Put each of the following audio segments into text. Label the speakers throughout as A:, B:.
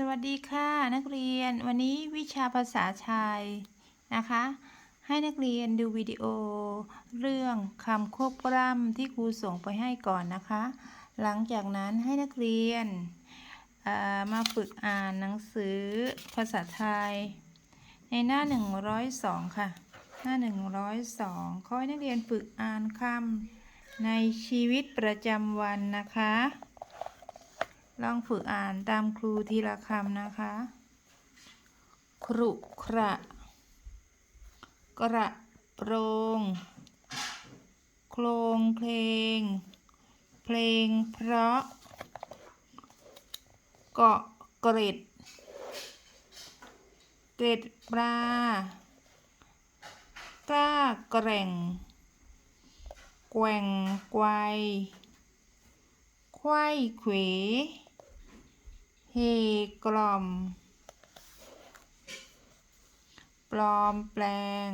A: สวัสดีค่ะนักเรียนวันนี้วิชาภาษาไทยนะคะ ให้นักเรียนดูวิดีโอ เรื่องคำควบกล้ำที่ครูส่งไปให้ก่อนนะคะ หลังจากนั้นให้นักเรียนมาฝึกอ่านหนังสือภาษาไทย ในหน้า 102 ค่ะ หน้า 102ขอให้นักเรียนฝึกอ่านคำในชีวิตประจำวันนะคะ ลองฝึกอ่านตามครูทีละคำนะคะ ครุขระกระโปรงโครงเพลง เพลงเพราะ เกาะเกร็ด เกร็ดปลากล้าแกร่ง แกว่งไกวไข้เขว เฮกล่อม ปลอมแปลง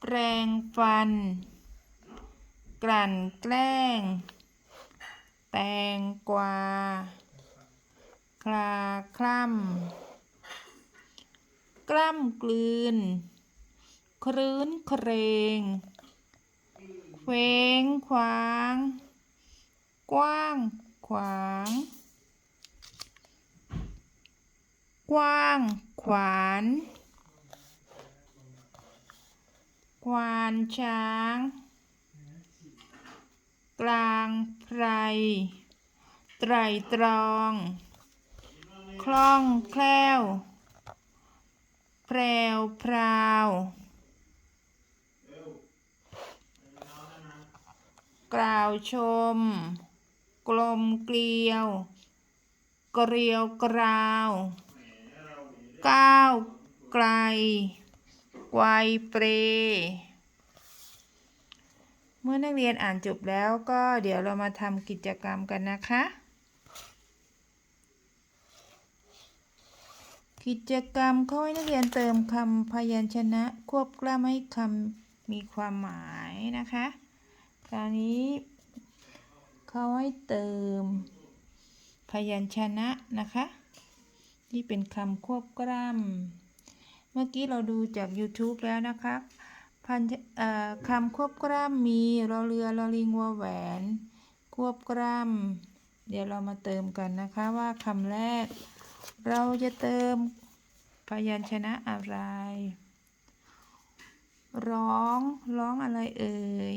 A: แปลงฟัน กลั่นแกล้ง แตงกวา คลาคล่ำ กล้ำกลืน ครื้นเครงเฟ้งขวาง กว้าง ขวาง กว้าง ขวาน ควานช้าง กลางไพร ไตรตรอง คล่องแคล่ว แพรวพราวกล่าวชม กลมเกลียว เกลียวกราวก้าวไกล ไกวเปร เมื่อนักเรียนอ่านจบแล้วก็เดี๋ยวเรามาทำกิจกรรมกันนะคะ กิจกรรมเขาให้นักเรียนเติมคำพยัญชนะควบกล้ำให้คำมีความหมายนะคะ คราวนี้ เขาให้เติม พยัญชนะนะคะ ที่เป็นคำควบกล้ำเมื่อกี้เราดูจาก YouTube แล้วนะคะพันคำควบกล้ำมีรอเรือรอลิงวอแหวน ควบกล้ำเดี๋ยวเรามาเติมกันนะคะว่าคำแรก เราจะเติมพยัญชนะอะไร ร้องร้องอะไรเอ่ย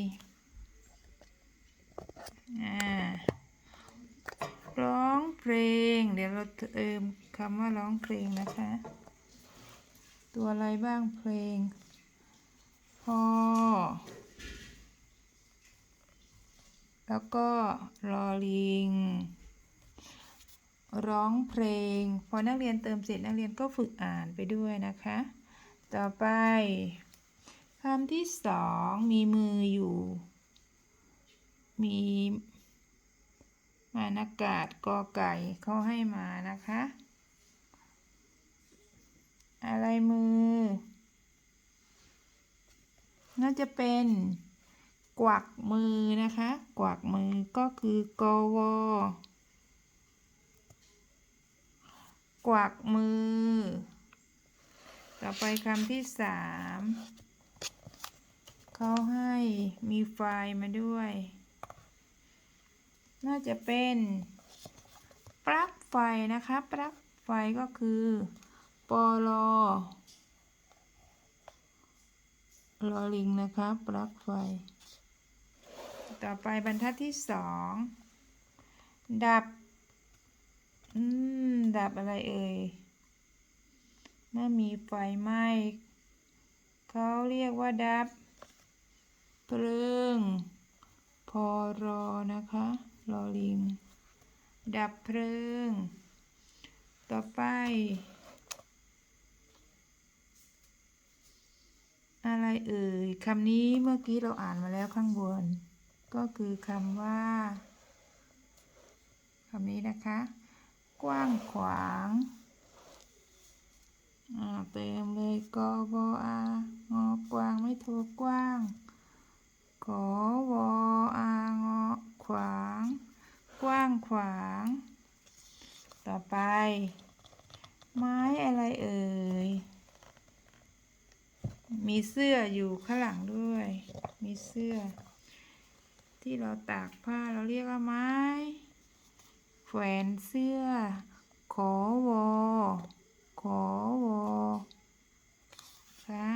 A: ร้องเพลง เดี๋ยวเราเติมคำว่าร้องเพลงนะคะ ตัวอะไรบ้างเพลงพอแล้วก็รอลิง ร้องเพลง พอนักเรียนเติมเสร็จนักเรียนก็ฝึกอ่านไปด้วยนะคะ ต่อไปคำที่สองมีมืออยู่ มีมานากาศกอไก่เขาให้มานะคะ อะไรมือ น่าจะเป็นกวักมือนะคะ กวักมือก็คือกวกวักมือ ต่อไปคำที่สามเขาให้มีไฟมาด้วย น่าจะเป็นปลั๊กไฟนะคะปลั๊กไฟก็คือปลอลอลิงนะคะปลั๊กไฟ ต่อไปบรรทัดที่สองดับ อืม ดับอะไรเอ่ยเมื่อมีไฟไหม้เขาเรียกว่าดับเพลิงพอรอนะคะ รอลิง ดับเพลิง ต่อไป อะไรเอ่ยคำนี้เมื่อกี้เราอ่านมาแล้วข้างบน ก็คือคำว่าคำนี้นะคะ กว้างขวางอ่าเติมเลยกบอางอกว้างไม่โทรกว้าง ขอวอางอ ขวาง กว้างขวาง ต่อไป ไม้อะไรเอ่ย มีเสื้ออยู่ข้างหลังด้วย มีเสื้อ ที่เราตากผ้าเราเรียกว่าไม้ แขวนเสื้อ ขอวอ ขอวอคะ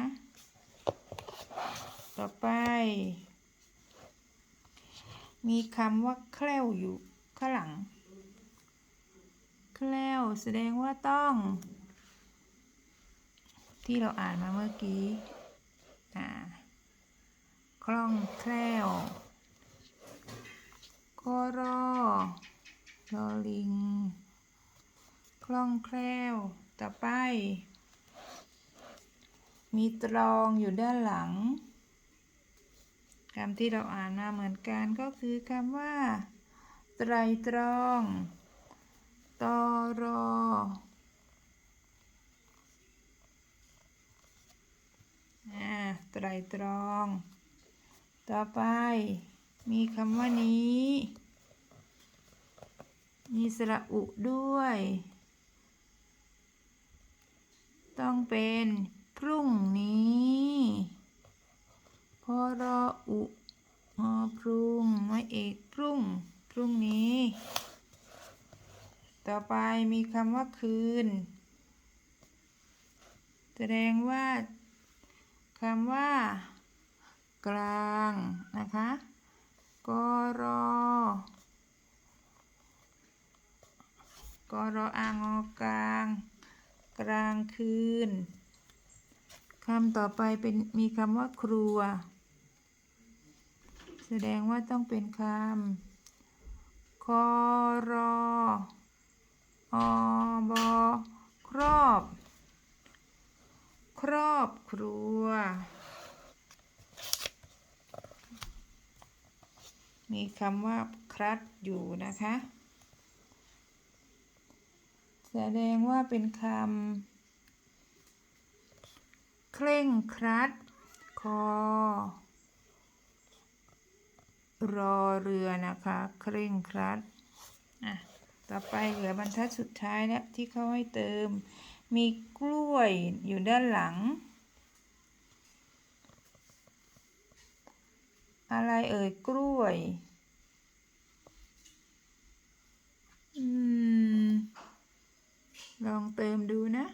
A: ต่อไป มีคำว่าแคล้วอยู่ข้างหลัง แคล้วแสดงว่าต้อง ที่เราอ่านมาเมื่อกี้อ่าคล่องแคล่วกรอลอลิง คล่องแคล่ว ต่อไป มีตรองอยู่ด้านหลัง คำที่เราอ่านมาเหมือนกันก็คือคำว่า ไตรตรอง ตอรอ ไตรตรอง ต่อไป มีคำว่านี้ มีสระอุด้วย ต้องเป็นพรุ่งนี้ อุอพรุ่งไม่เอกพรุ่ง พรุ่งนี้ ต่อไปมีคำว่าคืน แสดงว่าคำว่า กลางนะคะกรอกรออางอกลาง กลางคืนคำต่อไปเป็นมีคำว่าครัว ดงว่าต้องเป็นคำคอรออบอครอบ ครอบครัว มีคำว่าครัดอยู่นะคะ แสดงว่าเป็นคำเคร่งครัด คอ รอเรือนะคะ เคร่งครัดอะต่อไปเหลือบรรทัดสุดท้ายแล้วที่เขาให้เติม มีกล้วยอยู่ด้านหลัง อะไรเอ่ยกล้วยอืมลองเติมดูนะ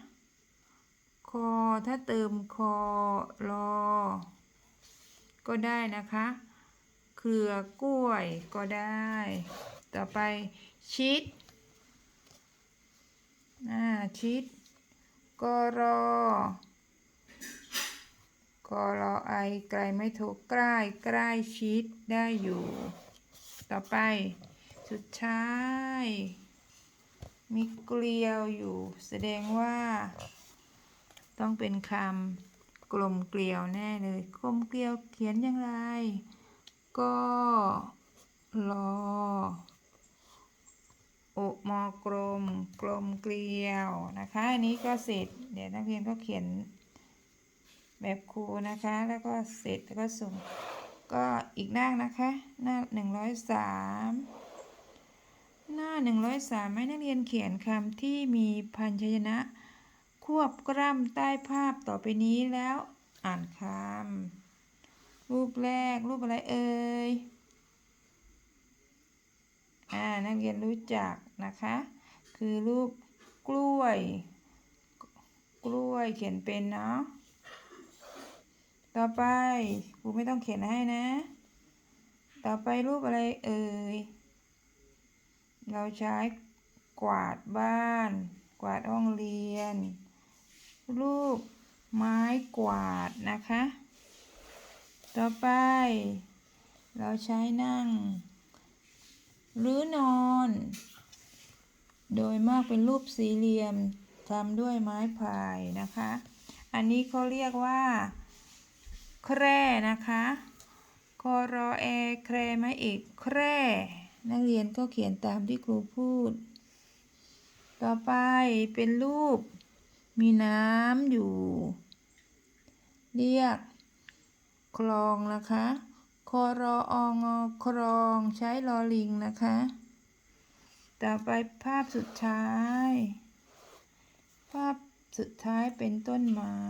A: คอถ้าเติมคอรอ ก็ได้นะคะ เครือกล้วยก็ได้ ต่อไปชิดอ่าชิดกรอกรอไอไกลไม่ถูกใกล้ใกล้ชิดได้อยู่ ต่อไปสุดท้ายมีเกลียวอยู่ แสดงว่า ต้องเป็นคำกลมเกลียวแน่เลยกลมเกลียวเขียนอย่างไร ก็รอโอมอกลมกลมเกลียวนะคะอันนี้ก็เสร็จ เดี๋ยวนักเรียนก็เขียนแบบครูนะคะ แล้วก็เสร็จแล้วก็ส่งก็อีกหน้านะคะ หน้าหนึ่งร้อยสามหน้าหนึ่งร้อยสามให้นักเรียนเขียนคำที่มีพันชยนะ ควบกล้ำใต้ภาพต่อไปนี้แล้วอ่านคำ รูปแรกรูปอะไรเอ่ย อ่า นักเรียนรู้จักนะคะ คือรูปกล้วย กล้วยเขียนเป็นเนาะ ต่อไปครูไม่ต้องเขียนให้นะ ต่อไปรูปอะไรเอ่ย เราใช้กวาดบ้าน กวาดห้องเรียน รูปไม้กวาดนะคะ ต่อไป เราใช้นั่ง หรือนอน โดยมากเป็นรูปสี่เหลี่ยมทำด้วยไม้พายนะคะ อันนี้เขาเรียกว่า แคร่นะคะคอรอแอแครไม้เอกแคร่นักเรียนก็เขียนตามที่ครูพูด ต่อไปเป็นรูป มีน้ำอยู่ เรียก คลองนะคะคอรอองอครองใช้ลอลิงนะคะ ต่อไปภาพสุดท้าย ภาพสุดท้ายเป็นต้นไม้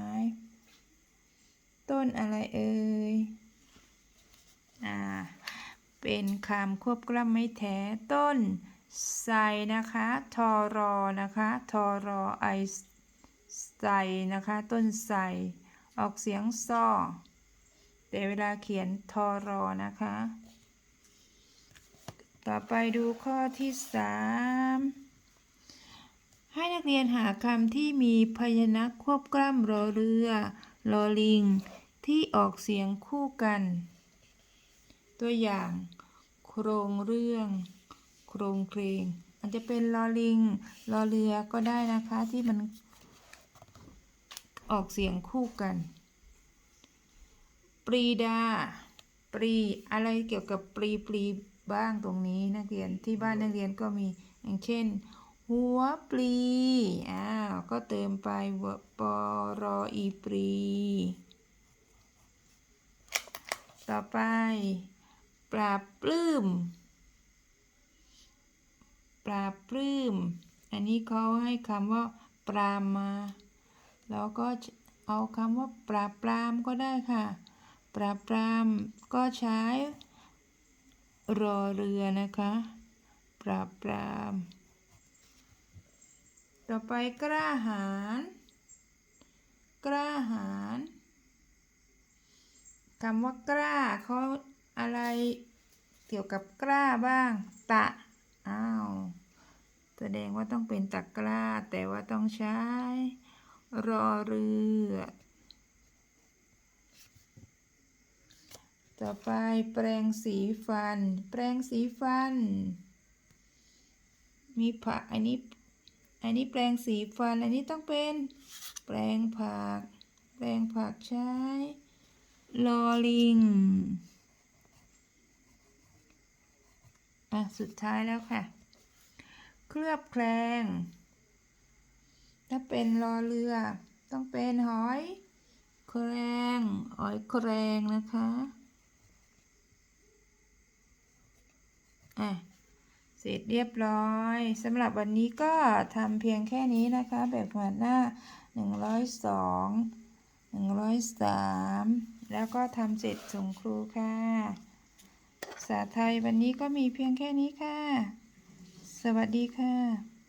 A: ต้นอะไรเอ่ย อ่า เป็นคำควบกล้ำไม่แท้ต้นไทรนะคะทอรอนะคะทอรอไอไทรนะคะ ต้นไทรออกเสียงซ้อ แต่เวลาเขียนทอรอนะคะ ต่อไปดูข้อที่สามให้นักเรียนหาคำที่มีพยัญชนะควบกล้ำรอเรือรอลิง ที่ออกเสียงคู่กัน ตัวอย่าง โครงเรื่อง โครงเพลงอาจจะเป็นลอลิงลอเรือก็ได้นะคะที่มันออกเสียงคู่กัน รีดา ปรีอะไรเกี่ยวกับปรีปรีบ้างตรงนี้นักเรียนที่บ้านนักเรียนก็มีอย่างเช่น หัวปลีอ้าวก็เติมไปวปรออีปรีต่อไปปราบปลื้มปราบปลื้ม อันนี้เขาให้คำว่าปรามมา แล้วก็เอาคำว่าปราบปรามก็ได้ค่ะ ปราบปรามก็ใช้รอเรือนะคะ ปราบปราม ต่อไปกล้าหาญกล้าหาญคำว่ากล้าเขาอะไรเกี่ยวกับกล้าบ้าง ตะ อ้าว แสดงว่าต้องเป็นตะกร้า แต่ว่าต้องใช้ รอเรือ ต่อไปแปรงสีฟัน แปรงสีฟัน มีผักอันนี้ อันนี้แปรงสีฟัน อันนี้ต้องเป็น แปรงผัก แปรงผักใช้ลอลิง อะ สุดท้ายแล้วค่ะ เคลือบแคลง ถ้าเป็นรอเรือ ต้องเป็นหอย แครงหอยแครงนะคะ อะเสร็จเรียบร้อยสำหรับวันนี้ก็ทำเพียงแค่นี้นะคะ แบบหัวหน้า 102 103 แล้วก็ทำเสร็จส่งครูค่ะ ภาษาไทยวันนี้ก็มีเพียงแค่นี้ค่ะ สวัสดีค่ะ